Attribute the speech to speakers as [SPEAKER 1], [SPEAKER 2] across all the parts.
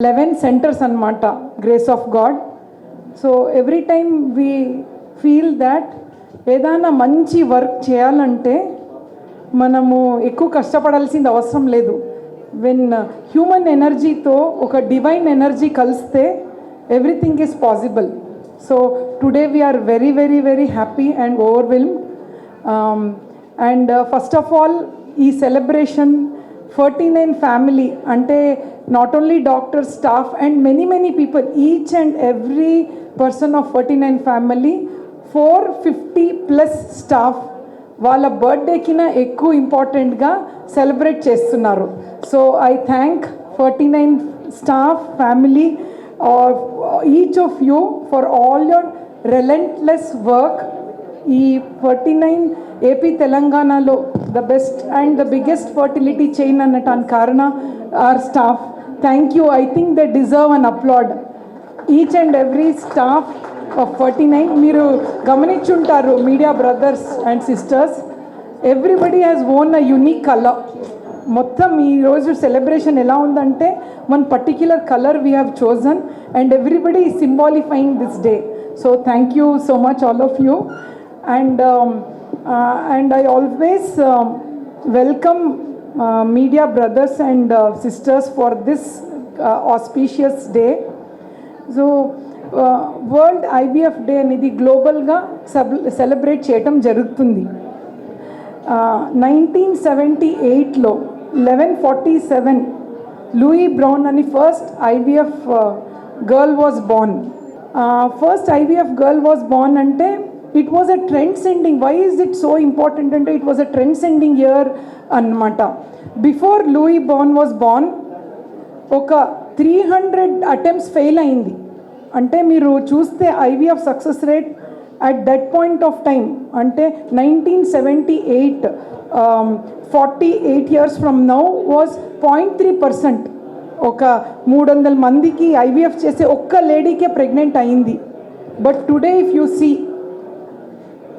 [SPEAKER 1] Eleven centres అన్నమాట grace of God so every time we feel that ఏదైనా మంచి work చేయాలంటే మనము ఎక్కువ కష్టపడాల్సింది అవసరం లేదు. వెన్ హ్యూమన్ ఎనర్జీతో ఒక డివైన్ ఎనర్జీ కలిస్తే everything is possible so today we are very very very happy and overwhelmed and first of all ఈ సెలబ్రేషన్ ఫార్టీ నైన్ ఫ్యామిలీ అంటే not only doctor staff and many many people each and every person of forty nine family four fifty plus staff వాళ్ళ బర్త్డేకిన ఎక్కువ ఇంపార్టెంట్గా celebrate చేస్తున్నారు. So I thank forty nine staff family each of you for all your relentless work ఈ forty nine AP తెలంగాణలో the best and the biggest fertility chain అన్నటానికి కారణ our staff thank you I think they deserve an applause each and every staff of forty nine మీరు గమనించుంటారు media brothers and sisters everybody has own a unique colour మొత్తం ఈరోజు celebration ఎలా ఉందంటే one particular colour we have chosen and everybody ఈ symbolifying this day so thank you so much all of you and and I always welcome media brothers and sisters for this auspicious day so world IVF day అనేది గ్లోబల్గా సబ్ celebrate చేయటం జరుగుతుంది. Nineteen seventy ఎయిట్లో eleven forty seven Louise Brown అని first IVF girl was born first IVF girl was born అంటే it was a trend setting why is it so important అంటే it was a trend setting year అనమాట before Louise born was born ఒక three hundred attempts fail అయింది. అంటే మీరు చూస్తే IVF success rate at that point of time అంటే nineteen seventy eight forty eight years from now was point three percent ఒక మూడు వందల మందికి ఐవీఎఫ్ చేసే ఒక్క లేడీకే ప్రెగ్నెంట్ అయింది. But today if you see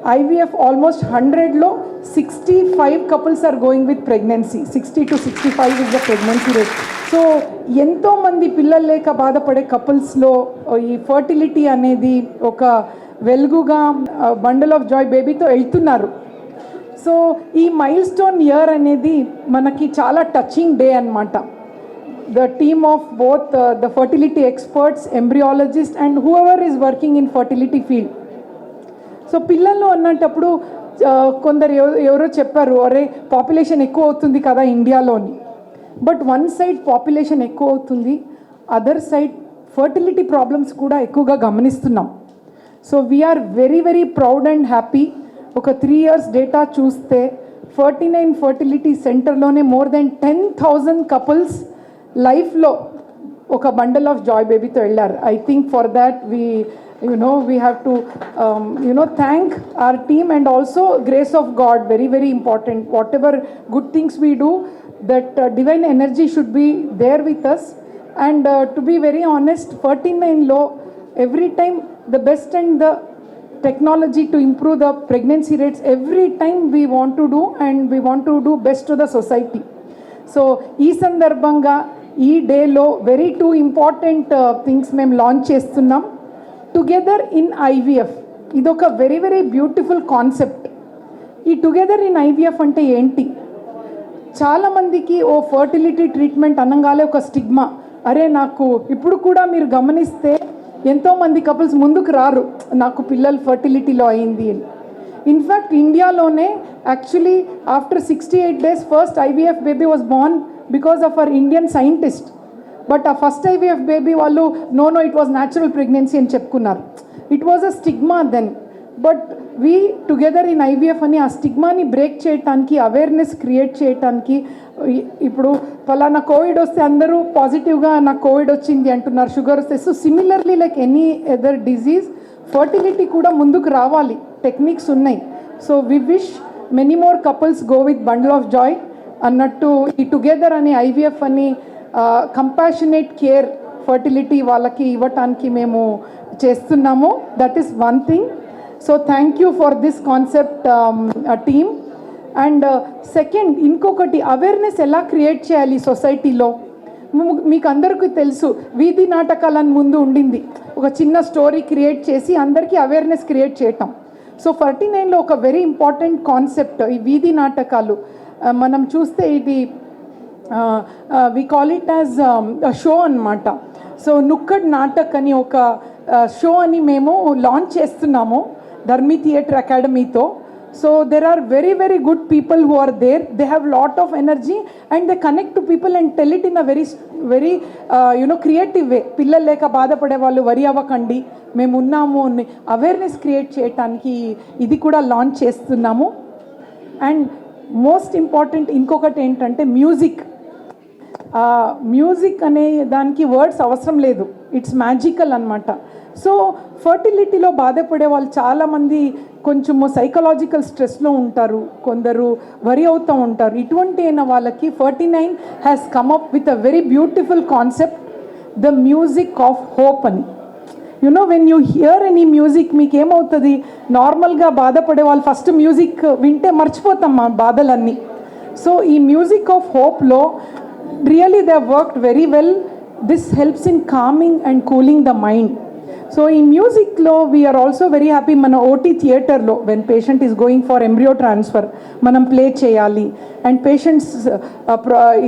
[SPEAKER 1] IVF almost హండ్రెడ్లో sixty five couples are going with pregnancy. Sixty to sixty five is the pregnancy rate so ఎంతోమంది పిల్లలు లేక బాధపడే కపుల్స్లో ఈ ఫర్టిలిటీ అనేది ఒక వెలుగుగా బండల్ ఆఫ్ జాయ్ బేబీతో వెళ్తున్నారు సో ఈ మైల్ స్టోన్ ఇయర్ అనేది మనకి చాలా టచింగ్ డే అనమాట the team of both the fertility experts embryologist and whoever is working in fertility field so పిల్లలు అన్నటప్పుడు కొందరు ఎవరో చెప్పారు అరే పాపులేషన్ ఎక్కువ అవుతుంది కదా ఇండియాలోని. బట్ వన్ సైడ్ పాపులేషన్ ఎక్కువ అవుతుంది అదర్ సైడ్ ఫర్టిలిటీ ప్రాబ్లమ్స్ కూడా ఎక్కువగా గమనిస్తున్నాం. So we are very very proud and happy. ఒక త్రీ ఇయర్స్ డేటా చూస్తే forty nine fertility సెంటర్లోనే more than ten thousand couples లైఫ్లో ఒక బండల్ ఆఫ్ జాయ్ బేబీతో వెళ్ళారు. I think for that we you know we have to you know thank our team and also grace of God very very important whatever good things we do that divine energy should be there with us and to be very honest forty నైన్లో every time the best and the technology to improve the pregnancy rates every time we want to do and we want to do best to the society so ఈ సందర్భంగా ఈ డేలో very two important things మేము launch చేస్తున్నాం. Together in IVF ఇదొక very very beautiful concept ఈ together in IVF అంటే ఏంటి? చాలామందికి ఓ ఫర్టిలిటీ ట్రీట్మెంట్ అనగాలే ఒక స్టిగ్మా అరే నాకు ఇప్పుడు కూడా మీరు గమనిస్తే ఎంతోమంది కపుల్స్ ముందుకు రారు. నాకు పిల్లలు ఫర్టిలిటీలో అయింది అని. ఇన్ఫ్యాక్ట్ ఇండియాలోనే actually after sixty eight days first IVF baby was born because of our Indian scientist but ఆ ఫస్ట్ ఐవీఎఫ్ బేబీ వాళ్ళు no no it was natural pregnancy అని చెప్పుకున్నారు. It was a stigma then but we together in IVF అని ఆ స్టిగ్మాని break చేయటానికి awareness create చేయటానికి ఇప్పుడు ఫలానా కోవిడ్ వస్తే అందరూ పాజిటివ్గా నాకు కోవిడ్ వచ్చింది అంటున్నారు షుగర్ వస్తే. So similarly like any other disease fertility కూడా ముందుకు రావాలి. టెక్నిక్స్ ఉన్నాయి. So we wish many more couples go with bundle of joy అన్నట్టు ఈ టుగెదర్ అని ఐవీఎఫ్ అని కంపాషనేట్ కేర్ ఫర్టిలిటీ వాళ్ళకి ఇవ్వటానికి మేము చేస్తున్నాము. That is one thing so thank you for this concept team and second ఇంకొకటి అవేర్నెస్ ఎలా క్రియేట్ చేయాలి సొసైటీలో మీకు అందరికీ తెలుసు వీధి నాటకాలను ముందు ఉండింది. ఒక చిన్న స్టోరీ క్రియేట్ చేసి అందరికీ అవేర్నెస్ క్రియేట్ చేయటం. సో ఫార్టీ నైన్లో ఒక వెరీ ఇంపార్టెంట్ కాన్సెప్ట్ ఈ వీధి నాటకాలు. Uh, మనం చూస్తే ఇది we call it as show అన్నమాట. సో నుక్కడ్ నాటక్ అని ఒక షో అని మేము లాంచ్ చేస్తున్నాము Dharmi theatre అకాడమీతో so there are very very good people who are there they have lot of energy and they connect to people and tell it in a very very you know creative way పిల్లలు లేక బాధపడే వాళ్ళు వరి అవ్వకండి మేము ఉన్నాము అని awareness create చేయటానికి ఇది కూడా లాంచ్ చేస్తున్నాము. అండ్ మోస్ట్ ఇంపార్టెంట్ ఇంకొకటి ఏంటంటే మ్యూజిక్ మ్యూజిక్ అనే దానికి వర్డ్స్ అవసరం లేదు. ఇట్స్ మ్యాజికల్ అనమాట సో ఫర్టిలిటీలో బాధపడే వాళ్ళు చాలామంది కొంచెము సైకలాజికల్ స్ట్రెస్లో ఉంటారు. కొందరు వరి అవుతూ ఉంటారు. ఇటువంటి అయిన వాళ్ళకి forty nine has come up with a very beautiful concept the music of hope అని you know when you hear any music మీకు ఏమవుతుంది నార్మల్గా బాధపడే వాళ్ళు ఫస్ట్ మ్యూజిక్ వింటే మర్చిపోతాం మా బాధలన్నీ. సో ఈ మ్యూజిక్ ఆఫ్ హోప్లో really they worked very well this helps in calming and cooling the mind so ఈ మ్యూజిక్లో we are also very happy మన ఓటీ థియేటర్లో when patient is going for embryo transfer మనం ప్లే చేయాలి. And patients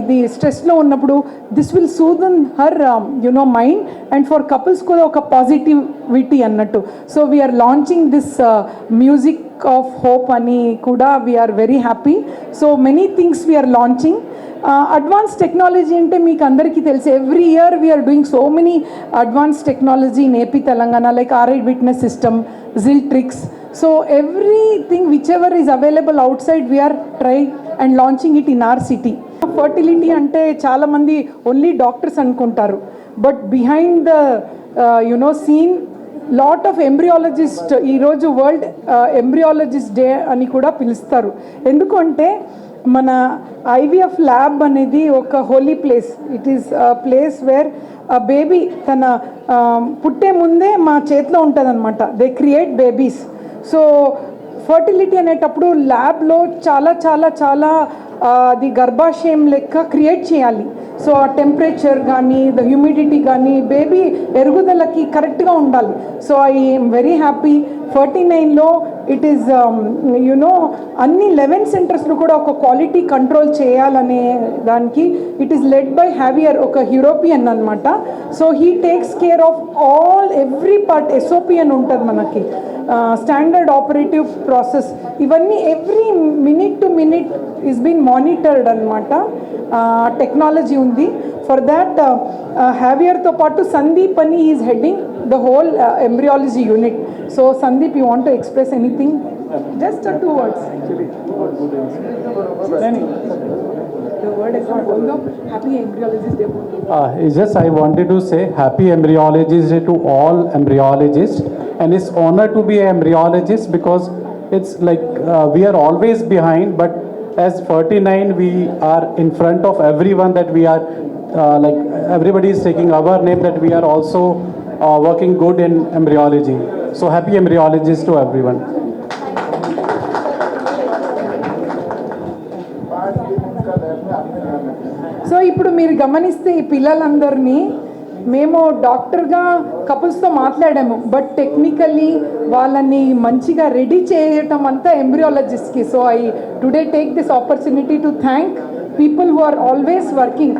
[SPEAKER 1] ఇది స్ట్రెస్లో ఉన్నప్పుడు this will soothen her you know mind and for couples కూడా ఒక పాజిటివిటీ అన్నట్టు. So we are launching this music of hope అని కూడా we are very happy so many things we are launching advance technology అంటే మీకు అందరికీ తెలుసు every year we are doing so many advance technology in AP Telangana like RI witness system jill tricks so everything which ever is available outside we are try and launching it in our city fertility అంటే చాలామంది only doctors అనుకుంటారు. But behind the you know scene lot of embryologist ఈరోజు world embryologist day అని కూడా పిలుస్తారు. ఎందుకంటే మన IVF lab అనేది ఒక holy place. It is place where baby తన పుట్టే ముందే మా చేతిలో ఉంటుందన్నమాట. They create babies so fertility అనేటప్పుడు ల్యాబ్లో చాలా చాలా చాలా అది గర్భాశయం లెక్క క్రియేట్ చేయాలి. సో ఆ టెంపరేచర్ కానీ ద హ్యూమిడిటీ కానీ బేబీ ఎరుగుదలకి కరెక్ట్గా ఉండాలి. So I am very happy forty నైన్లో ఇట్ ఈస్ యునో అన్ని లెవెన్ సెంటర్స్లో కూడా ఒక క్వాలిటీ కంట్రోల్ చేయాలనే దానికి it is led by Javier ఒక యూరోపియన్ అనమాట so he takes care of all every part SOP అని ఉంటుంది మనకి. స్టాండర్డ్ ఆపరేటివ్ ప్రాసెస్ ఇవన్నీ every minute to minute is been monitored అనమాట టెక్నాలజీ ఉంది. ఫర్ దాట్ హ్యావియర్తో పాటు సందీప్ అని is heading the whole uh, embryology unit. So Sandeep, you want to express anything? Just uh, two words. Actually. The word is. Happy Embryologist Day.
[SPEAKER 2] Uh, just I wanted to say happy embryologist day to all embryologists and it's honor to be an embryologist because it's like uh, we are always behind but as 49 we are in front of everyone that we are uh, like everybody is taking our name that we are also uh, working good in embryology. So happy embryologist to everyone.
[SPEAKER 1] So ఇప్పుడు మీరు గమనిస్తే ఈ పిల్లలందరినీ మేము డాక్టర్గా కపుల్స్తో మాట్లాడాము but technically వాళ్ళని మంచిగా రెడీ చేయటం అంతా ఎంబ్రియాలజిస్ట్కి so I today take this opportunity to thank people who are always working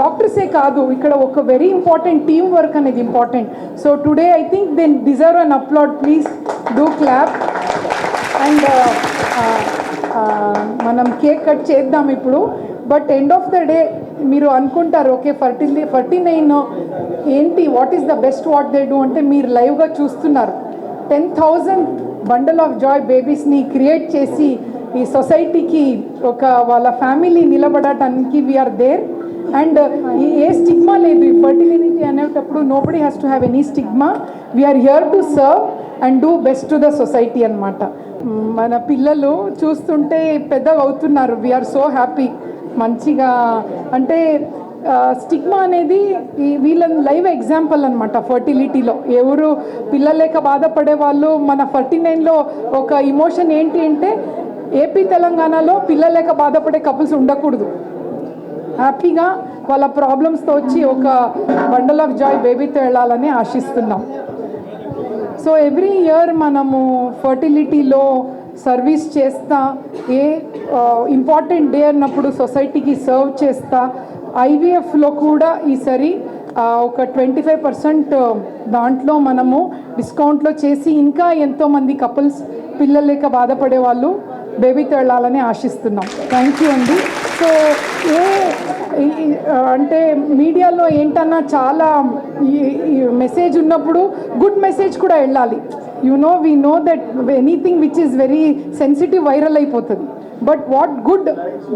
[SPEAKER 1] డాక్టర్సే కాదు ఇక్కడ ఒక వెరీ ఇంపార్టెంట్ టీమ్ వర్క్ అనేది important so today I think then deserve an applause please do clap and మనం cake cut చేద్దాం ఇప్పుడు. But end of the day మీరు అనుకుంటారు okay forty forty nine ఏంటి what is the best what they do అంటే మీరు లైవ్గా చూస్తున్నారు. Ten thousand bundle of joy బేబీస్ని create చేసి ఈ సొసైటీకి ఒక వాళ్ళ ఫ్యామిలీ నిలబడటానికి we are there and uh, a stigma లేదు. ఈ ఫర్టిలిటీ అనేటప్పుడు nobody has to have any stigma we are here to serve and do best to the society అనమాట మన పిల్లలు చూస్తుంటే పెద్ద అవుతున్నారు. వీఆర్ సో హ్యాపీ మంచిగా అంటే స్టిగ్మా అనేది ఈ వీళ్ళ లైవ్ ఎగ్జాంపుల్ అనమాట ఫర్టిలిటీలో ఎవరు పిల్లలేక బాధపడే వాళ్ళు మన ఫర్టీ నైన్లో ఒక ఇమోషన్ ఏంటి అంటే ఏపీ తెలంగాణలో పిల్లలేక బాధపడే కపుల్స్ ఉండకూడదు. హ్యాపీగా వాళ్ళ ప్రాబ్లమ్స్తో వచ్చి ఒక బండల్ ఆఫ్ జాయ్ బేబీతో వెళ్ళాలని ఆశిస్తున్నాం. సో ఎవ్రీ ఇయర్ మనము ఫర్టిలిటీలో సర్వీస్ చేస్తా ఏ ఇంపార్టెంట్ డే అన్నప్పుడు సొసైటీకి సర్వ్ చేస్తా ఐవీఎఫ్లో కూడా ఈసారి ఒక ట్వంటీ ఫైవ్ పర్సెంట్ దాంట్లో మనము డిస్కౌంట్లో చేసి ఇంకా ఎంతోమంది కపుల్స్ పిల్లలేక లేక బాధపడే వాళ్ళు బేబీతో వెళ్ళాలని ఆశిస్తున్నాం. థ్యాంక్ యూ అండి. సో ఏ అంటే మీడియాలో ఏంటన్నా చాలా మెసేజ్ ఉన్నప్పుడు గుడ్ మెసేజ్ కూడా వెళ్ళాలి. You know we know that anything which is very sensitive viral అయిపోతుంది. But what good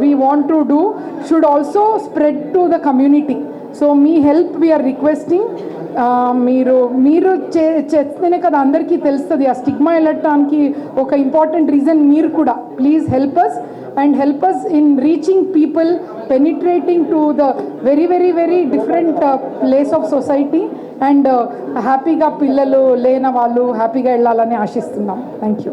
[SPEAKER 1] we want to do should also spread to the community so me help we are requesting మీరు మీరు చే చేస్తేనే కదా అందరికీ తెలుస్తుంది ఆ స్టిగ్మా వెళ్ళటానికి ఒక ఇంపార్టెంట్ రీజన్ మీరు కూడా. Please help us and help us in reaching people penetrating to the very very very different place of society and హ్యాపీగా పిల్లలు లేని వాళ్ళు హ్యాపీగా వెళ్ళాలని ఆశిస్తున్నాం. Thank you